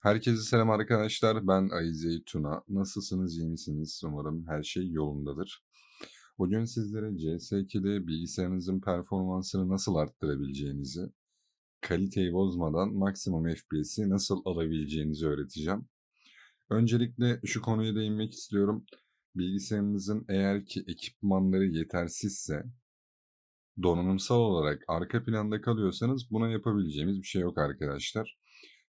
Herkese selam arkadaşlar. Ben Ayize Tuna. Nasılsınız, iyi misiniz? Umarım her şey yolundadır. Bugün sizlere CS2'de bilgisayarınızın performansını nasıl arttırabileceğinizi, kaliteyi bozmadan maksimum FPS'i nasıl alabileceğinizi öğreteceğim. Öncelikle şu konuya değinmek istiyorum. Bilgisayarınızın eğer ki ekipmanları yetersizse, donanımsal olarak arka planda kalıyorsanız buna yapabileceğimiz bir şey yok arkadaşlar.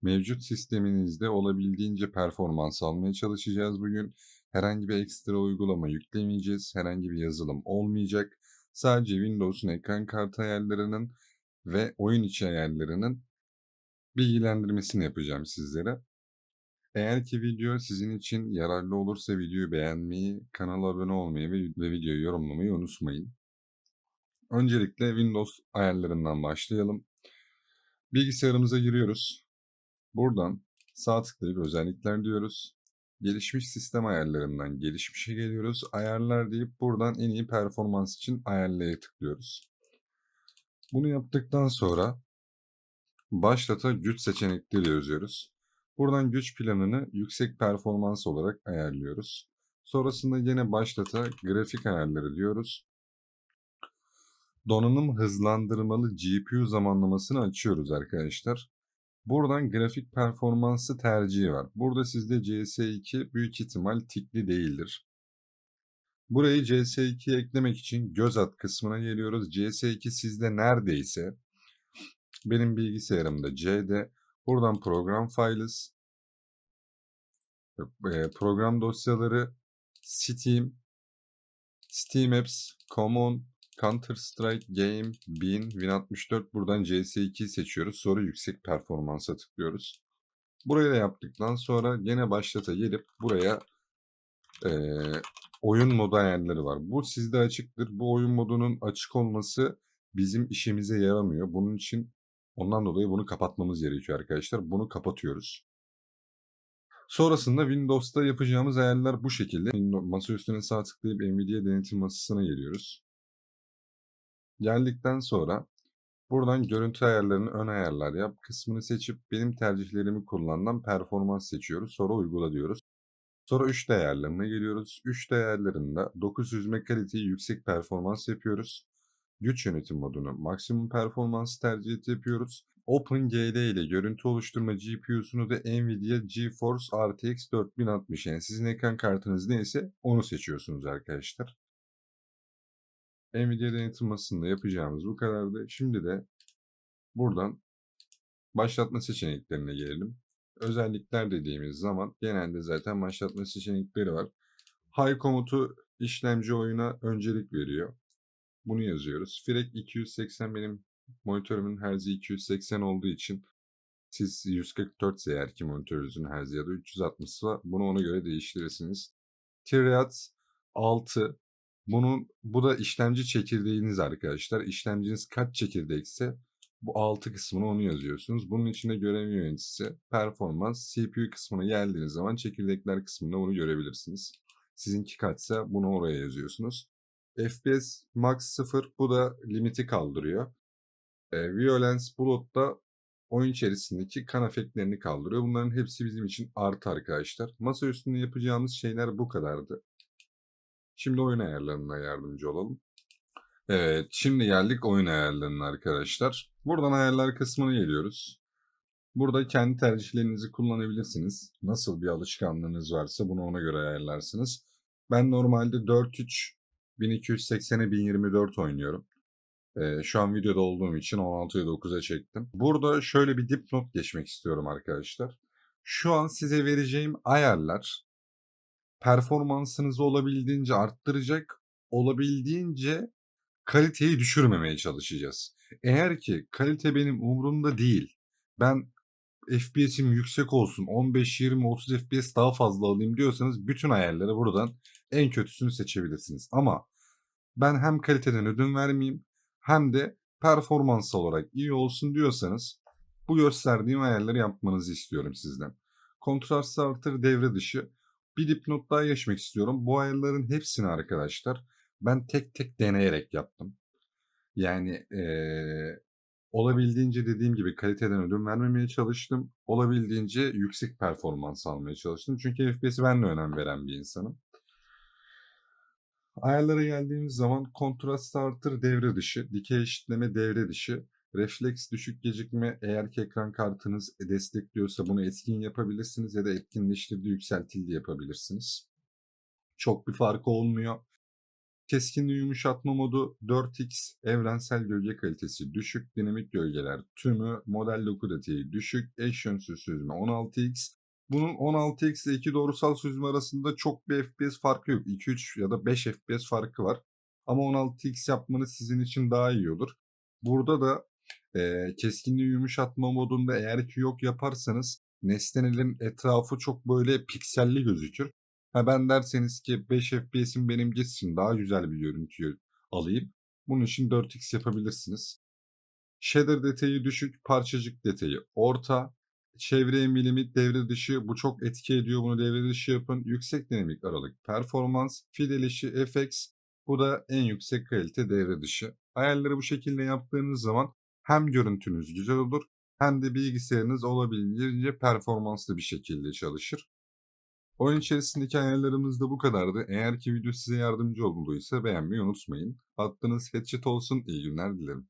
Mevcut sisteminizde olabildiğince performans almaya çalışacağız bugün. Herhangi bir ekstra uygulama yüklemeyeceğiz. Herhangi bir yazılım olmayacak. Sadece Windows'un ekran kartı ayarlarının ve oyun içi ayarlarının bilgilendirmesini yapacağım sizlere. Eğer ki video sizin için yararlı olursa videoyu beğenmeyi, kanala abone olmayı ve videoyu yorumlamayı unutmayın. Öncelikle Windows ayarlarından başlayalım. Bilgisayarımıza giriyoruz. Buradan sağ tıklayıp özellikler diyoruz. Gelişmiş sistem ayarlarından gelişmişe geliyoruz. Ayarlar deyip buradan en iyi performans için ayarlaya tıklıyoruz. Bunu yaptıktan sonra başlata güç seçenekleri yazıyoruz. Buradan güç planını yüksek performans olarak ayarlıyoruz. Sonrasında yine başlata grafik ayarları diyoruz. Donanım hızlandırmalı GPU zamanlamasını açıyoruz arkadaşlar. Buradan grafik performansı tercihi var. Burada sizde CS2 büyük ihtimal tikli değildir. Burayı CS2'ye eklemek için göz at kısmına geliyoruz. CS2 sizde neredeyse benim bilgisayarımda C'de buradan program files e, program dosyaları Steam Steam Apps Common Counter Strike Game 1000 Win64 buradan CS2'yi seçiyoruz. Sonra yüksek performansa tıklıyoruz. Burayı da yaptıktan sonra gene başlata gelip buraya e, oyun modu ayarları var. Bu sizde açıktır. Bu oyun modunun açık olması bizim işimize yaramıyor. Bunun için ondan dolayı bunu kapatmamız gerekiyor arkadaşlar. Bunu kapatıyoruz. Sonrasında Windows'ta yapacağımız ayarlar bu şekilde. Masa üstüne sağ tıklayıp Nvidia denetim masasına geliyoruz. Geldikten sonra buradan görüntü ayarlarını ön ayarlar yap kısmını seçip benim tercihlerimi kullanılan performans seçiyoruz. Sonra uygula diyoruz. Sonra 3 ayarlarına geliyoruz. 3 ayarlarında 900 kaliteyi yüksek performans yapıyoruz. Güç yönetim modunu maksimum performans tercih yapıyoruz. OpenGL ile görüntü oluşturma GPU'sunu da Nvidia GeForce RTX 4060 yani sizin ekran kartınız neyse onu seçiyorsunuz arkadaşlar. Nvidia denetim masasında yapacağımız bu kadardı. Şimdi de buradan başlatma seçeneklerine gelelim. Özellikler dediğimiz zaman genelde zaten başlatma seçenekleri var. High komutu işlemci oyuna öncelik veriyor. Bunu yazıyoruz. Frek 280 benim monitörümün herzi 280 olduğu için siz 144 ise eğer ki monitörünüzün herzi ya da 360 ise bunu ona göre değiştirirsiniz. Triad 6 bunun bu da işlemci çekirdeğiniz arkadaşlar. İşlemciniz kaç çekirdekse bu altı kısmını onu yazıyorsunuz. Bunun içinde görev yöneticisi, performans, CPU kısmına geldiğiniz zaman çekirdekler kısmında bunu görebilirsiniz. Sizinki kaçsa bunu oraya yazıyorsunuz. FPS max 0 bu da limiti kaldırıyor. E, Violence Blood da oyun içerisindeki kan efektlerini kaldırıyor. Bunların hepsi bizim için artı arkadaşlar. Masa üstünde yapacağımız şeyler bu kadardı. Şimdi oyun ayarlarına yardımcı olalım. Evet, şimdi geldik oyun ayarlarına arkadaşlar. Buradan ayarlar kısmına geliyoruz. Burada kendi tercihlerinizi kullanabilirsiniz. Nasıl bir alışkanlığınız varsa bunu ona göre ayarlarsınız. Ben normalde 4.3 1280'e 1024 oynuyorum. Ee, şu an videoda olduğum için 16'ya 9'a çektim. Burada şöyle bir dipnot geçmek istiyorum arkadaşlar. Şu an size vereceğim ayarlar performansınızı olabildiğince arttıracak, olabildiğince kaliteyi düşürmemeye çalışacağız. Eğer ki kalite benim umurumda değil, ben FPS'im yüksek olsun, 15, 20, 30 FPS daha fazla alayım diyorsanız bütün ayarları buradan en kötüsünü seçebilirsiniz. Ama ben hem kaliteden ödün vermeyeyim hem de performans olarak iyi olsun diyorsanız bu gösterdiğim ayarları yapmanızı istiyorum sizden. Kontrast artır devre dışı bir dipnot daha geçmek istiyorum. Bu ayarların hepsini arkadaşlar ben tek tek deneyerek yaptım. Yani ee, Olabildiğince dediğim gibi kaliteden ödün vermemeye çalıştım. Olabildiğince yüksek performans almaya çalıştım. Çünkü FPS'e ben de önem veren bir insanım. Ayarlara geldiğimiz zaman kontrast artır devre dışı, dikey eşitleme devre dışı, refleks düşük gecikme eğer ki ekran kartınız destekliyorsa bunu etkin yapabilirsiniz ya da etkinleştirdi yükseltildi yapabilirsiniz. Çok bir farkı olmuyor. Keskinliği yumuşatma modu 4x, evrensel gölge kalitesi düşük, dinamik gölgeler tümü, model doku detayı düşük, eş yönsüz süzme 16x. Bunun 16x ile 2 doğrusal süzme arasında çok bir FPS farkı yok. 2-3 ya da 5 FPS farkı var. Ama 16x yapmanız sizin için daha iyi olur. Burada da e, keskinliği yumuşatma modunda eğer ki yok yaparsanız nesnelerin etrafı çok böyle pikselli gözükür. Ha ben derseniz ki 5 FPS'im benim gitsin daha güzel bir görüntüyü alayım. Bunun için 4x yapabilirsiniz. Shader detayı düşük, parçacık detayı orta, çevre emilimi devre dışı bu çok etki ediyor bunu devre dışı yapın. Yüksek dinamik aralık performans, fidel işi FX bu da en yüksek kalite devre dışı. Ayarları bu şekilde yaptığınız zaman hem görüntünüz güzel olur hem de bilgisayarınız olabildiğince performanslı bir şekilde çalışır. Oyun içerisindeki ayarlarımız da bu kadardı. Eğer ki video size yardımcı olduysa beğenmeyi unutmayın. Attığınız headshot olsun. İyi günler dilerim.